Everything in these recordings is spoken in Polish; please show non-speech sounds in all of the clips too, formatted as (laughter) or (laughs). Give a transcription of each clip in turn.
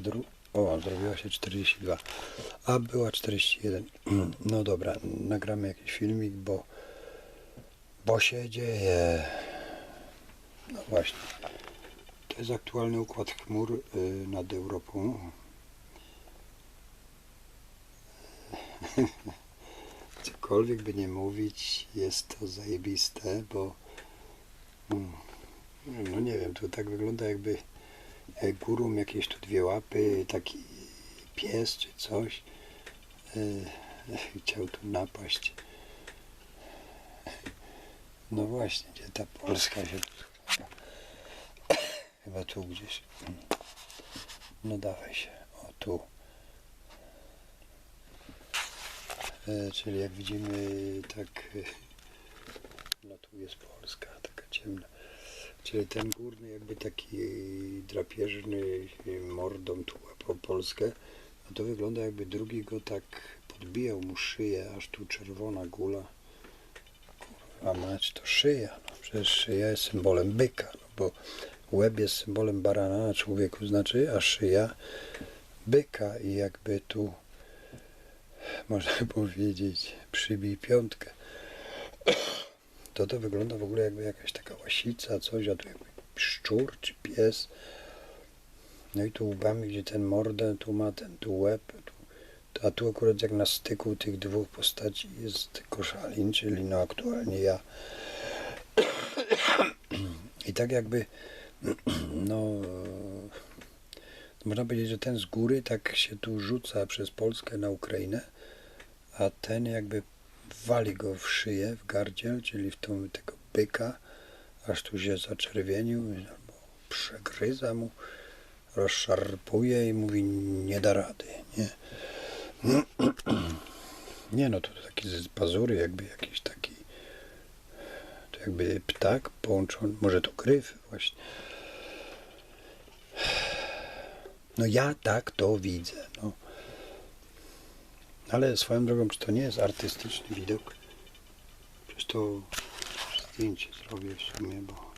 dru... O, zrobiła się 42, a była 41. (clears throat) No dobra, nagramy jakiś filmik, bo, bo się dzieje. No właśnie. To jest aktualny układ chmur y, nad Europą. (laughs) Cokolwiek by nie mówić, jest to zajebiste, bo mm, no nie wiem, to tak wygląda jakby górą jakieś tu dwie łapy, taki pies czy coś e, (laughs) chciał tu napaść. No właśnie, gdzie ta Polska się (coughs) chyba tu gdzieś. No dawaj się, o tu. E, czyli jak widzimy, tak, e, (laughs) no tu jest Polska, taka ciemna. Czyli ten górny jakby taki drapieżny e, mordą tu łapał Polskę, a to wygląda jakby drugi go tak podbijał mu szyję, aż tu czerwona gula. Kurwa mać, to szyja, no przecież szyja jest symbolem byka, no bo łeb jest symbolem barana na człowieku znaczy, a szyja byka i jakby tu można powiedzieć, przybij piątkę. To to wygląda w ogóle jakby jakaś taka łasica, coś, a tu jakby szczur czy pies. No i tu łbami, gdzie ten mordę, tu ma ten tu łeb, tu, a tu akurat jak na styku tych dwóch postaci jest koszalin, czyli no aktualnie ja. I tak jakby, no, można powiedzieć, że ten z góry tak się tu rzuca przez Polskę na Ukrainę, a ten jakby wali go w szyję, w gardziel, czyli w tą tego byka, aż tu się zaczerwienił, albo przegryza mu, rozszarpuje i mówi nie da rady, nie. (clears throat) Nie no, to taki z pazury jakby jakiś taki, to jakby ptak połączony, może to gryf właśnie. No ja tak to widzę, no. Ale swoją drogą, czy to nie jest artystyczny widok? Przecież to zdjęcie zrobię w sumie, bo...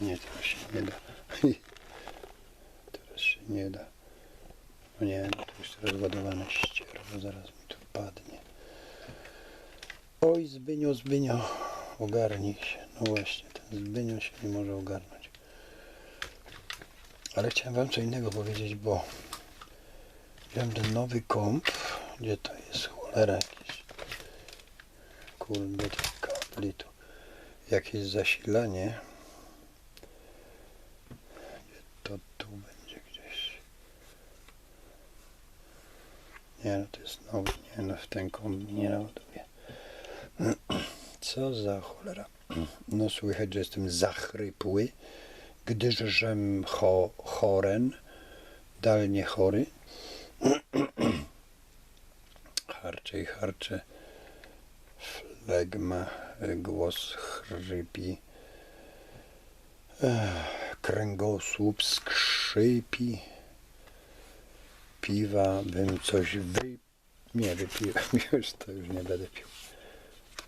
Nie, teraz się nie da. (laughs) Teraz się nie da. No nie, no to już teraz ładowane ścierwo, zaraz mi tu padnie. Oj, Zbynio, Zbynio, ogarnij się. No właśnie, ten Zbynio się nie może ogarnąć. Ale chciałem wam co innego powiedzieć, bo wziąłem ten nowy komp. Gdzie to jest? Cholera jakieś. Kurde, tych kabli tu. Jakieś zasilanie. Gdzie to tu będzie gdzieś. Nie no, to jest nowy. Nie no, w ten komp nie naładuję. (clears throat) Co za cholera. No słychać, że jestem zachrypły, gdyżżem cho, choren, dalnie chory. Harcze i harcze, flegma, głos chrypi, kręgosłup skrzypi, piwa bym coś wy... nie wypiłem, (laughs) już to już nie będę pił.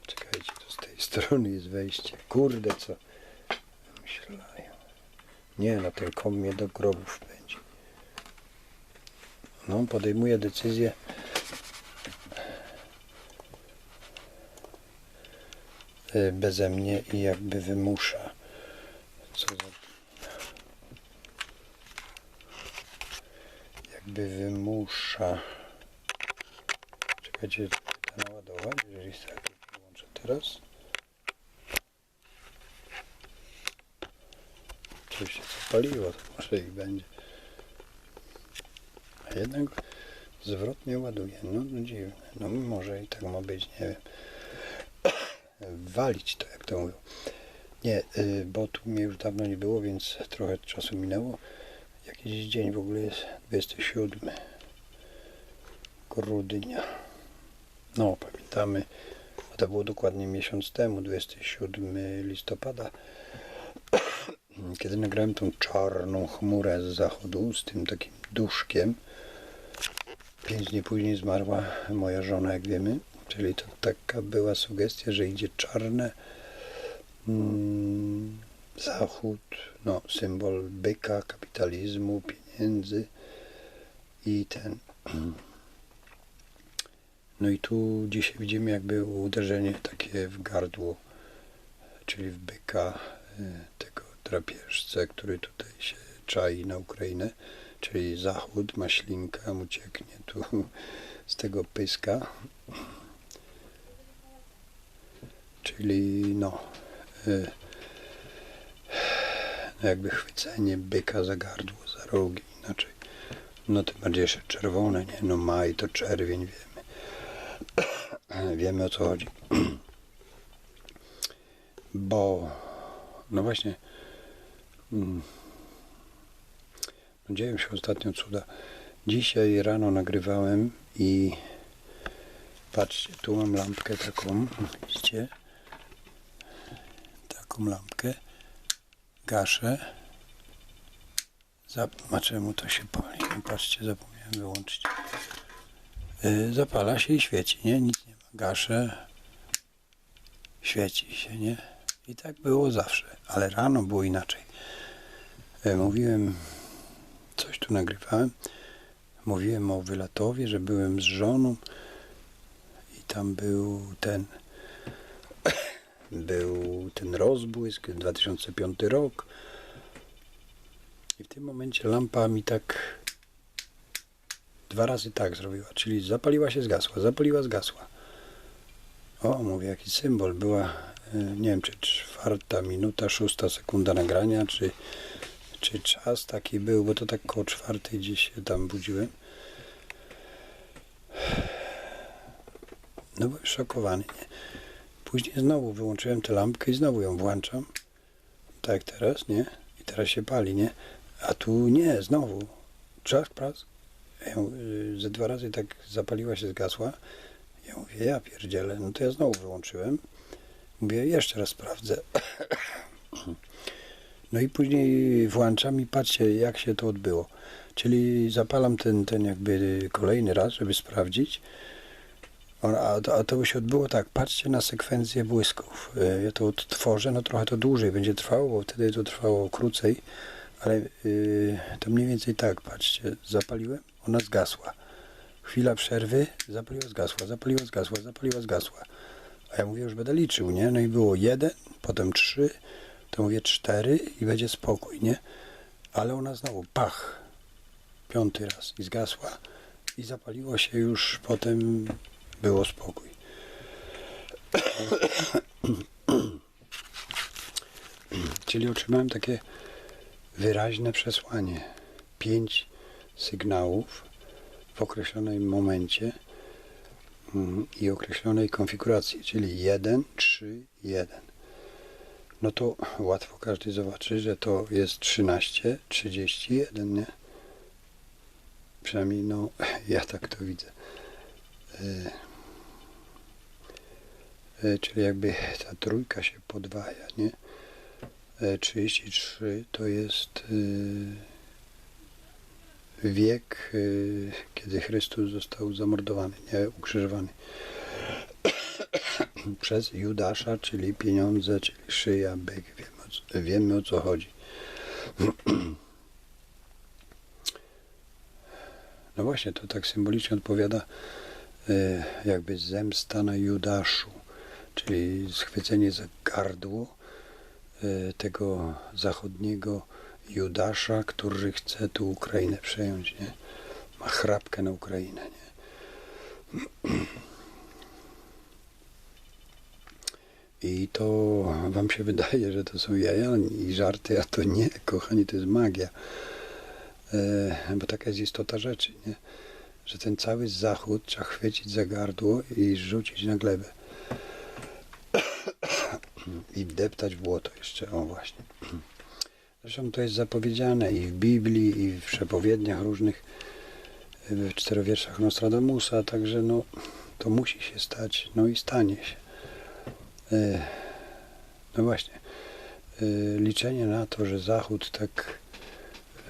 Czekajcie, tu z tej strony jest wejście. Kurde, co myślają. Nie, no ten mnie do grobów będzie. No, podejmuje decyzję. Beze mnie i jakby wymusza. Co. Jakby wymusza. Czekajcie, to naładować, jeżeli sobie wyłączę teraz. Coś się zapaliło, to może ich będzie. A jednak zwrotnie ładuje. No, no dziwne. No może i tak ma być, nie wiem. Walić to, jak to mówią. Nie, y, bo tu mnie już dawno nie było, więc trochę czasu minęło. Jakiś dzień w ogóle jest 27 grudnia. No, pamiętamy, bo to było dokładnie miesiąc temu, 27 listopada, kiedy nagrałem tą czarną chmurę z zachodu z tym takim duszkiem. Pięć dni później zmarła moja żona, jak wiemy. Czyli to taka była sugestia, że idzie czarne, mm, Zachód, no, symbol byka, kapitalizmu, pieniędzy i ten. (clears throat) No i tu dzisiaj widzimy jakby uderzenie takie w gardło, czyli w byka y, tego drapieżcę, który tutaj się czai na Ukrainę, czyli Zachód, maślinka mu cieknie tu (laughs) z tego pyska. Czyli no, y, jakby chwycenie byka za gardło, za rogi, inaczej. No tym bardziej jeszcze czerwone, nie? No maj to czerwień, wiemy. (coughs) wiemy o co chodzi. (clears throat) Bo, no właśnie, mm, no dzieją się ostatnio cuda. Dzisiaj rano nagrywałem i patrzcie, tu mam lampkę taką, widzicie? Taką lampkę. Gaszę. Zobaczę mu to się pali. Patrzcie, zapomniałem wyłączyć. Yy, zapala się i świeci, nie? Nic nie ma. Gaszę. Świeci się, nie? I tak było zawsze. Ale rano było inaczej. Yy, mówiłem, coś tu nagrywałem. Mówiłem o Wylatowie, że byłem z żoną i tam był ten był ten rozbłysk, 2005 rok. I w tym momencie lampa mi tak dwa razy tak zrobiła, czyli zapaliła się, zgasła, zapaliła, zgasła. O, mówię, jaki symbol. Była, e, nie wiem, czy czwarta minuta, szósta sekunda nagrania, czy, czy czas taki był, bo to tak koło czwartej gdzieś się tam budziłem. No byłem szokowany? Później znowu wyłączyłem tę lampkę i znowu ją włączam. Tak teraz, nie? I teraz się pali, nie? A tu nie, znowu. Czas, prac. Ja y, ze dwa razy tak zapaliła się, zgasła. Ja mówię, ja pierdzielę. No to ja znowu wyłączyłem. Mówię, jeszcze raz sprawdzę. (clears throat) No i później włączam i patrzcie, jak się to odbyło. Czyli zapalam ten, ten jakby kolejny raz, żeby sprawdzić. A, to- a to by się odbyło tak, patrzcie na sekwencję błysków. E, Ja to odtworzę, no trochę to dłużej będzie trwało, bo wtedy to trwało krócej, ale yy, to mniej więcej tak, patrzcie, zapaliłem, ona zgasła. Chwila przerwy, zapaliła, zgasła, zapaliła, zgasła, zapaliła, zgasła. A ja mówię, już będę liczył, nie? No i było jeden, potem trzy, to mówię cztery i będzie spokój, nie? Ale ona znowu, pach, piąty raz i zgasła i zapaliło się już potem było spokój. Czyli otrzymałem takie wyraźne przesłanie. Pięć sygnałów w określonym momencie mm, i określonej konfiguracji, czyli 1, 3, 1. No to łatwo każdy zobaczy, że to jest 13, 31, nie? Przynajmniej no, (laughs) ja tak to widzę. E, e, czyli jakby ta trójka się podwaja, nie? E, 33 to jest e, wiek, e, kiedy Chrystus został zamordowany, nie ukrzyżowany. (coughs) Przez Judasza, czyli pieniądze, czyli szyja, byk, wiemy o co, wiemy o co chodzi. (coughs) No właśnie, to tak symbolicznie odpowiada e, jakby zemsta na Judaszu, czyli schwycenie za gardło e, tego zachodniego Judasza, który chce tu Ukrainę przejąć, nie? Ma chrapkę na Ukrainę, nie? (clears throat) I to wam się wydaje, że to są jaja i żarty, a to nie, kochani, to jest magia. E, bo taka jest istota rzeczy, nie? że ten cały zachód trzeba chwycić za gardło i rzucić na glebę. I wdeptać w błoto jeszcze, o właśnie. Zresztą to jest zapowiedziane i w Biblii, i w przepowiedniach różnych, w czterowierszach Nostradamusa, także no, to musi się stać, no i stanie się. E, No właśnie, e, liczenie na to, że Zachód tak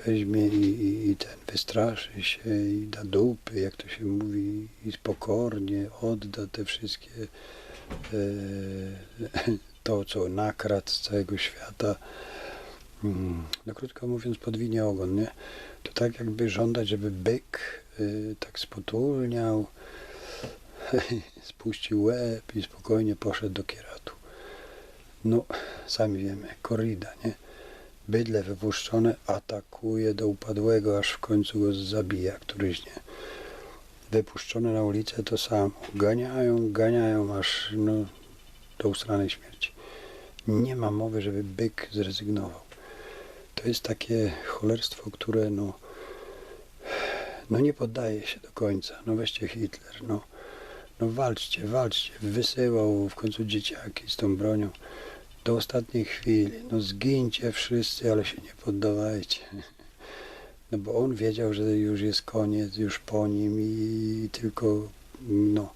weźmie i, i, ten wystraszy się i da dupy, jak to się mówi, i pokornie odda te wszystkie e, to, co nakradł z całego świata. Mm, No krótko mówiąc, podwinie ogon, nie? To tak jakby żądać, żeby byk y, tak spotulniał, (laughs) spuścił łeb i spokojnie poszedł do kieratu. No, sami wiemy, korrida, nie? Bydle wypuszczone atakuje do upadłego, aż w końcu go zabija któryś, nie? Wypuszczone na ulicę to samo. Ganiają, ganiają, aż no, do usranej śmierci. Nie ma mowy, żeby byk zrezygnował. To jest takie cholerstwo, które no, no nie poddaje się do końca. No weźcie Hitler, no, no walczcie, walczcie. Wysyłał w końcu dzieciaki z tą bronią do ostatniej chwili. No zgincie wszyscy, ale się nie poddawajcie. No bo on wiedział, że już jest koniec, już po nim i tylko no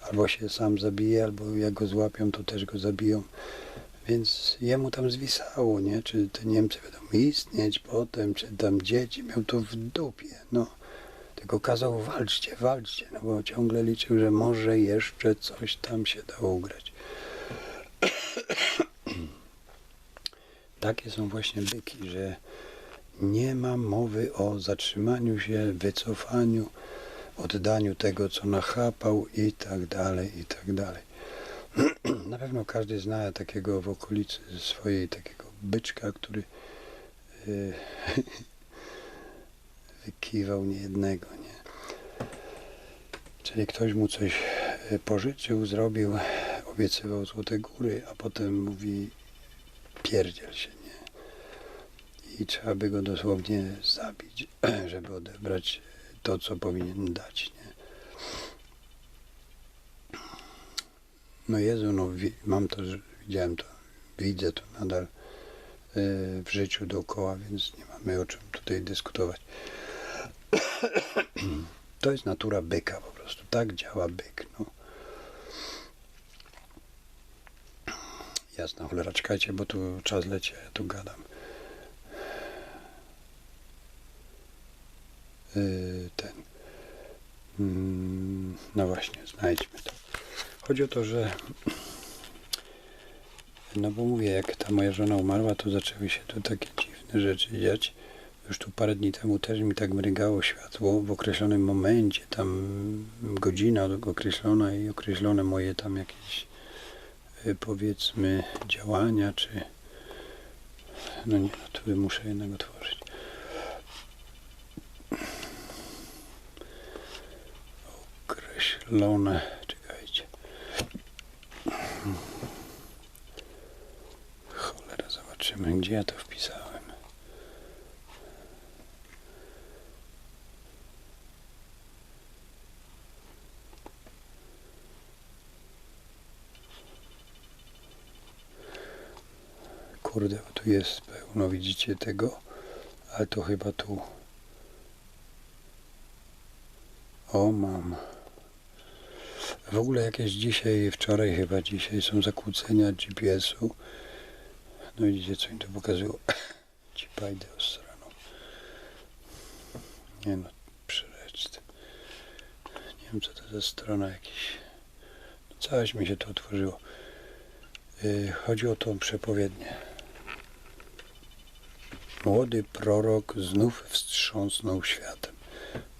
albo się sam zabije, albo jak go złapią, to też go zabiją. Więc jemu tam zwisało, nie? Czy te Niemcy będą istnieć potem, czy tam dzieci, miał to w dupie, no. Tylko kazał walczcie, walczcie, no bo ciągle liczył, że może jeszcze coś tam się da ugrać. (clears throat) Takie są właśnie byki, że nie ma mowy o zatrzymaniu się, wycofaniu, oddaniu tego, co nachapał i tak dalej, i tak dalej. (clears throat) Na pewno każdy zna takiego w okolicy swojej, takiego byczka, który y, (laughs) wykiwał niejednego, nie? Czyli ktoś mu coś y, pożyczył, zrobił, obiecywał złote góry, a potem mówi pierdziel się, nie? I trzeba by go dosłownie zabić, (clears throat) żeby odebrać to, co powinien dać, nie? No Jezu, no mam to, widziałem to, widzę to nadal y, w życiu dookoła, więc nie mamy o czym tutaj dyskutować. (clears throat) To jest natura byka po prostu, tak działa byk, no. Jasna cholera, czekajcie, bo tu czas leci, ja tu gadam. Yy, ten. Mm, no właśnie, znajdźmy to. Chodzi o to, że no bo mówię, jak ta moja żona umarła, to zaczęły się tu takie dziwne rzeczy dziać. Już tu parę dni temu też mi tak mrygało światło w określonym momencie, tam godzina określona i określone moje tam jakieś y, powiedzmy działania, czy no nie, no tu muszę jednak otworzyć. Określone, czekajcie. Cholera, zobaczymy, gdzie ja to wpisałem. Kurde, tu jest pełno, widzicie tego? Ale to chyba tu. O, mam. W ogóle jakieś dzisiaj, wczoraj chyba dzisiaj są zakłócenia GPS-u. No widzicie, co im to pokazało. (coughs) Ci pajdę osraną. Nie no, przelecz. Nie wiem, co to za strona jakiś. No, mi się to otworzyło. Yy, chodzi o tą przepowiednię. Młody prorok znów wstrząsnął światem.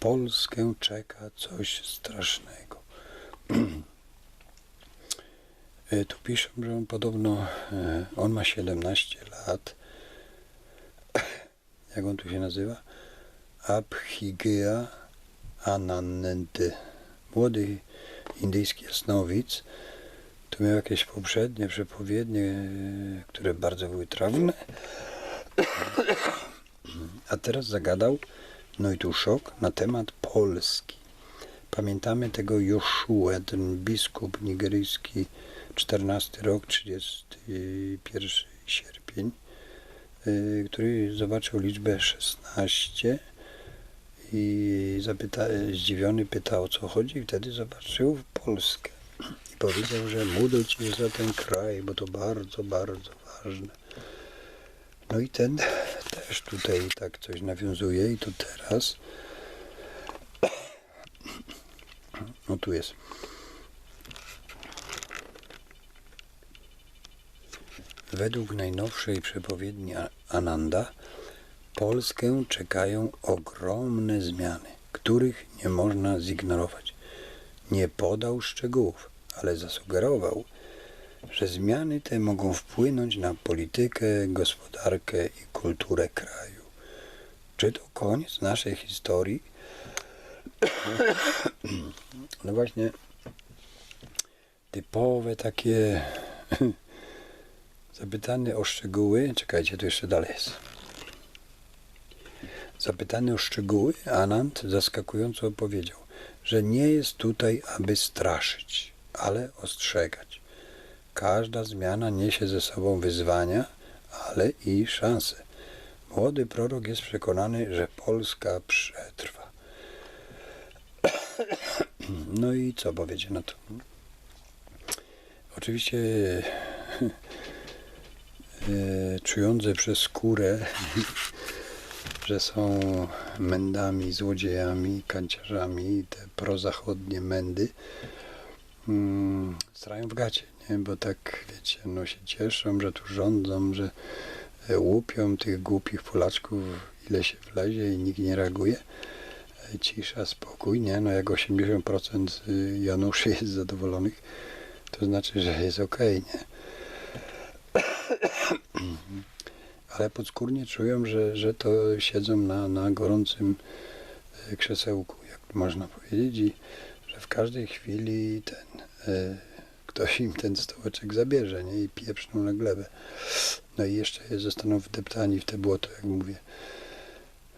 Polskę czeka coś strasznego. (clears throat) E, Tu piszą, że on podobno, e, on ma 17 lat. (coughs) Jak on tu się nazywa? Abhigya Anand. Młody indyjski jasnowic. Tu miał jakieś poprzednie przepowiednie, e, które bardzo były trawne. (coughs) A teraz zagadał, no i tu szok, na temat Polski. Pamiętamy tego Joshuę, ten biskup nigeryjski, 14 rok, 31 sierpień, y, który zobaczył liczbę 16 i zapyta, zdziwiony pytał o co chodzi i wtedy zobaczył Polskę i powiedział, że módl się za ten kraj, bo to bardzo, bardzo ważne. No i ten też tutaj tak coś nawiązuje i to teraz. No tu jest. Według najnowszej przepowiedni Ananda Polskę czekają ogromne zmiany, których nie można zignorować. Nie podał szczegółów, ale zasugerował, że zmiany te mogą wpłynąć na politykę, gospodarkę i kulturę kraju. Czy to koniec naszej historii? No właśnie, typowe takie (laughs) zapytany o szczegóły. Czekajcie, tu jeszcze dalej jest. Zapytany o szczegóły, Anand zaskakująco powiedział, że nie jest tutaj, aby straszyć, ale ostrzegać. Każda zmiana niesie ze sobą wyzwania, ale i szanse. Młody prorok jest przekonany, że Polska przetrwa. No i co powiecie na to? Oczywiście e, czujące przez skórę, że są mędami, złodziejami, kanciarzami, te prozachodnie mędy, mm, strają w gacie, nie? bo tak, wiecie, no się cieszą, że tu rządzą, że e, łupią tych głupich Polaczków, ile się wlezie i nikt nie reaguje. Cisza, spokój, nie? No jak 80% y, Januszy jest zadowolonych, to znaczy, że jest okej, nie? Ale podskórnie czują, że, że to siedzą na, na gorącym e, krzesełku, jak można powiedzieć, i że w każdej chwili ten e, ktoś im ten stołeczek zabierze, nie? I pieprzną na glebę. No i jeszcze zostaną wdeptani w te błoto, jak mówię.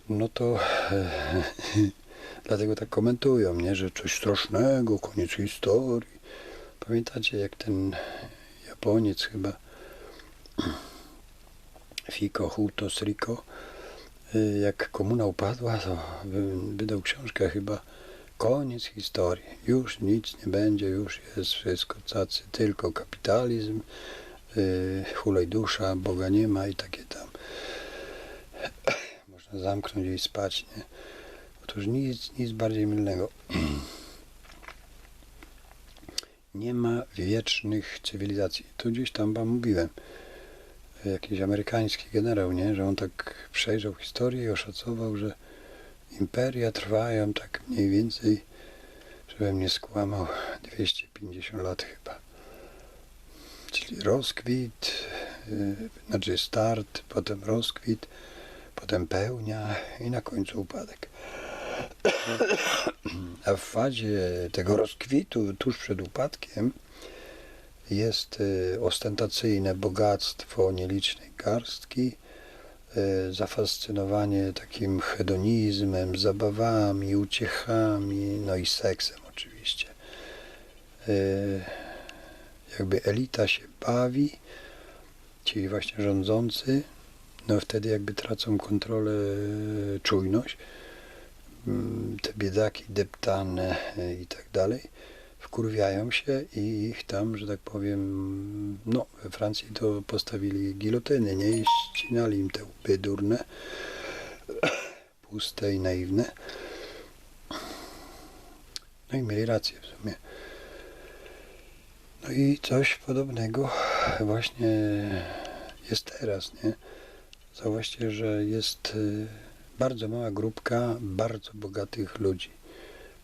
No to e, (laughs) dlatego tak komentują, nie? Że coś strasznego, koniec historii. Pamiętacie, jak ten Japoniec chyba (clears throat) Fiko, Hutos, Rico, y, jak komuna upadła, to wy- wydał książkę chyba Koniec historii. Już nic nie będzie, już jest wszystko cacy, tylko kapitalizm, yy, hulej dusza, Boga nie ma i takie tam. Zamknąć i spać, nie? Otóż nic, nic bardziej mylnego. (clears throat) Nie ma wiecznych cywilizacji. Tu gdzieś tam wam mówiłem jakiś amerykański generał, nie? że on tak przejrzał historię i oszacował, że imperia trwają tak mniej więcej, żebym nie skłamał, 250 lat chyba. Czyli rozkwit, yy, znaczy start, potem rozkwit, potem pełnia i na końcu upadek. A w fazie tego rozkwitu, tuż przed upadkiem, jest y, ostentacyjne bogactwo nielicznej garstki, y, zafascynowanie takim hedonizmem, zabawami, uciechami, no i seksem oczywiście. Y, Jakby elita się bawi, ci właśnie rządzący, no wtedy jakby tracą kontrolę, y, czujność, Mm, te biedaki deptane y, i tak dalej wkurwiają się i ich tam, że tak powiem, no we Francji to postawili gilotyny, nie? I ścinali im te łby durne, (coughs) puste i naiwne. No i mieli rację w sumie. No i coś podobnego właśnie jest teraz, nie? Zauważcie, że jest y, bardzo mała grupka bardzo bogatych ludzi.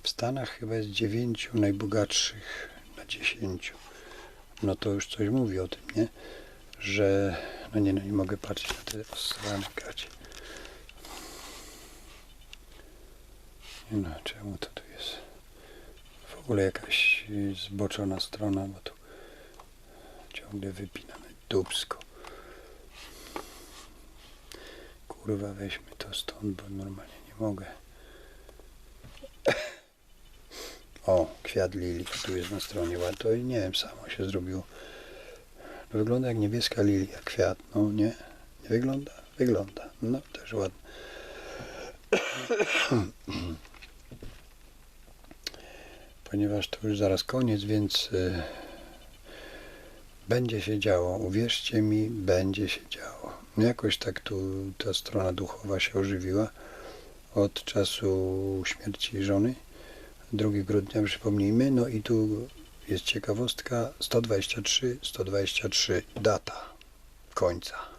W Stanach chyba jest dziewięciu najbogatszych na dziesięciu. No to już coś mówi o tym, nie? Że, no nie, no nie mogę patrzeć na te osrane gacie. Nie no, czemu to tu jest? W ogóle jakaś zboczona strona, bo tu ciągle wypinamy dubsko. Kurwa, weźmy to stąd, bo normalnie nie mogę. O, kwiat lilii, tu jest na stronie ładny. To nie wiem, samo się zrobiło. Wygląda jak niebieska lilia, kwiat, no nie? Nie wygląda? Wygląda. No, też ładny. Ponieważ to już zaraz koniec, więc y, będzie się działo. Uwierzcie mi, będzie się działo. Jakoś tak tu ta strona duchowa się ożywiła od czasu śmierci żony. 2 grudnia, przypomnijmy. No i tu jest ciekawostka 123, 123 data. końca.